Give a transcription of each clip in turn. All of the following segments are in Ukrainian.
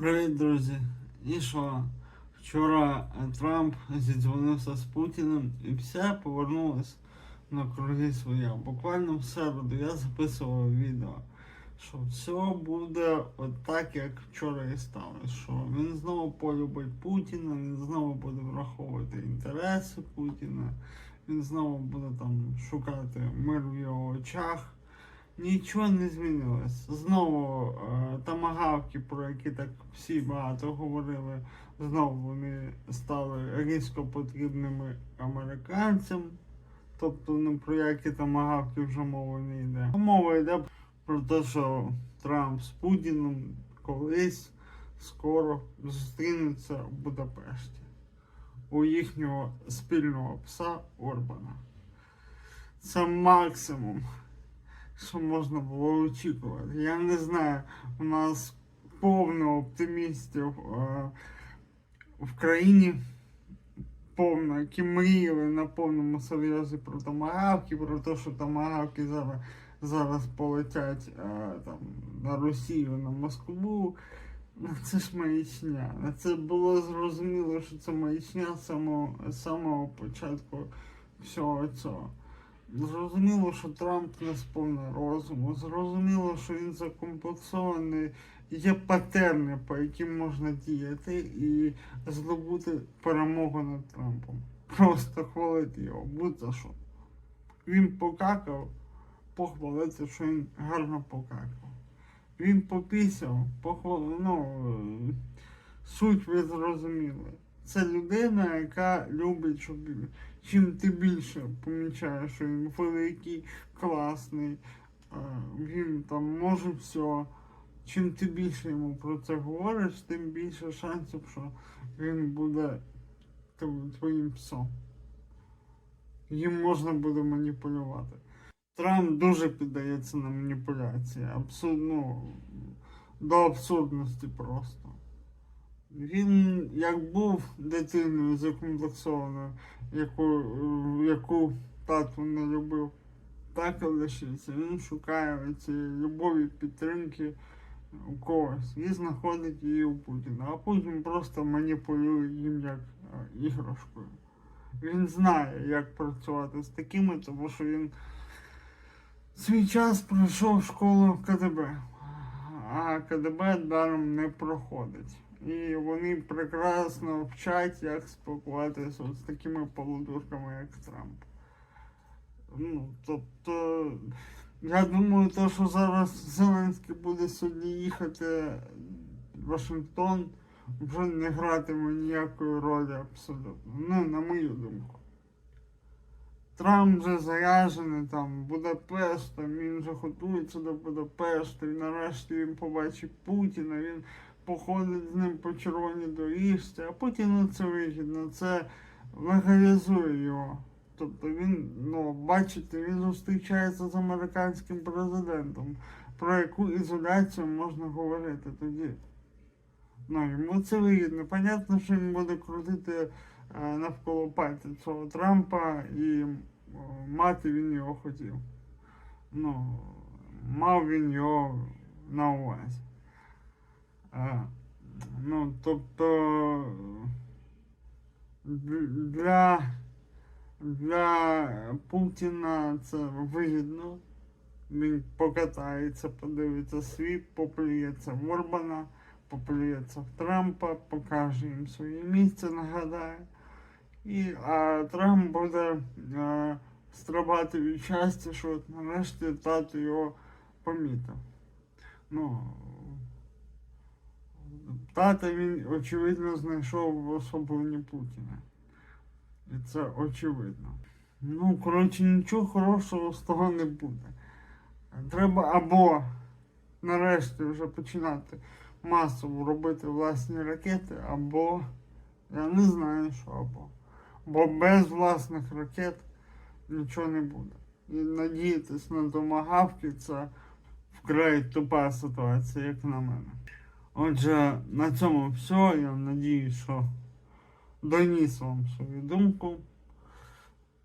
Привіт, друзі! І що? Вчора е, Трамп зідзвонився з Путіним і все повернулось на круги своя. Буквально в середу я записував відео, що все буде от так, як вчора і сталося. Що він знову полюбить Путіна, він знову буде враховувати інтереси Путіна, він знову буде там шукати мир в його очах. Нічого не змінилось. Знову е, тамагавки, про які так всі багато говорили, знову вони стали різко потрібними американцям. Тобто не про які тамагавки вже мова не йде. Мова йде про те, що Трамп з Путіном колись скоро зустрінуться в Будапешті у їхнього спільного пса Орбана. Це максимум що можна було очікувати. Я не знаю, у нас повно оптимістів в країні, повно, які мріяли на повному серйозі про томагавки, про те, що томагавки зараз, зараз полетять там, на Росію, на Москву. Ну, Це ж маячня. Це було зрозуміло, що це маячня з самого, самого початку всього цього. Зрозуміло, що Трамп не сповна розуму. Зрозуміло, що він закомплексований. Є патерни, по яким можна діяти і здобути перемогу над Трампом. Просто хвалити його, будь-за що. Він покакав, похвалити, що він гарно покакав. Він попісяв, похвалив. Ну, е, суть ви зрозуміли. Це людина, яка любить, щоб чим ти більше помічаєш, що він великий, класний, е, він там може все. Чим ти більше йому про це говориш, тим більше шансів, що він буде твоїм псом. Їм можна буде маніпулювати. Трамп дуже піддається на маніпуляції, абсурдно ну, до абсурдності просто. Він як був дитиною закомплексованою, яку, яку тато не любив, так і лишиться. Він шукає цієї любові, підтримки у когось і знаходить її у Путіна. А Путін просто маніпулює їм як е, іграшкою. Він знає, як працювати з такими, тому що він свій час пройшов школу КДБ, а КДБ даром не проходить. І вони прекрасно вчать, як спілкуватися з такими полудурками, як Трамп. Ну, тобто, я думаю, то, що зараз Зеленський буде сьогодні їхати в Вашингтон, вже не гратиме ніякої ролі абсолютно. Ну, на мою думку. Трамп вже заряджений там Будапешт, там він вже готується до Будапешта, і нарешті він побачить Путіна, він походить з ним по червоній доріжці, а Путіну це вигідно, це легалізує його. Тобто він, ну, бачите, він зустрічається з американським президентом. Про яку ізоляцію можна говорити тоді? Ну, йому це вигідно. Понятно, що він буде крутити навколо пальця цього Трампа і мати він його хотів. Ну, мав він його на увазі. Ну, тобто для, для Путіна це вигідно. Він покатається, подивиться світ, поплюється в Орбана, поплюється в Трампа, покаже їм своє місце, нагадає. І, а Трамп буде е, стрибати від щастя, що нарешті тато його помітив. Ну, Тата він, очевидно, знайшов в особленні Путіна. І це очевидно. Ну, коротше, нічого хорошого з того не буде. Треба або нарешті вже починати масово робити власні ракети, або я не знаю, що або. Бо без власних ракет нічого не буде. І надіятись на домагавки це вкрай тупа ситуація, як на мене. Отже, на цьому все. Я надіюсь, що доніс вам свою думку.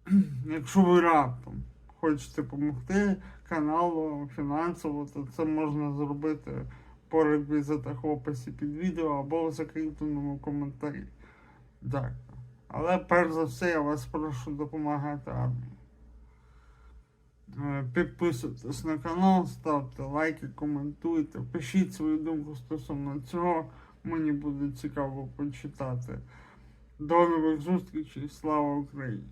Якщо ви раптом хочете допомогти каналу фінансово, то це можна зробити по реквізитах в описі під відео або в закріпленому коментарі. Дякую. Але перш за все я вас прошу допомагати армії. Е, Підписуйтесь на канал, ставте лайки, коментуйте, пишіть свою думку стосовно цього. Мені буде цікаво почитати. До нових зустрічей. Слава Україні!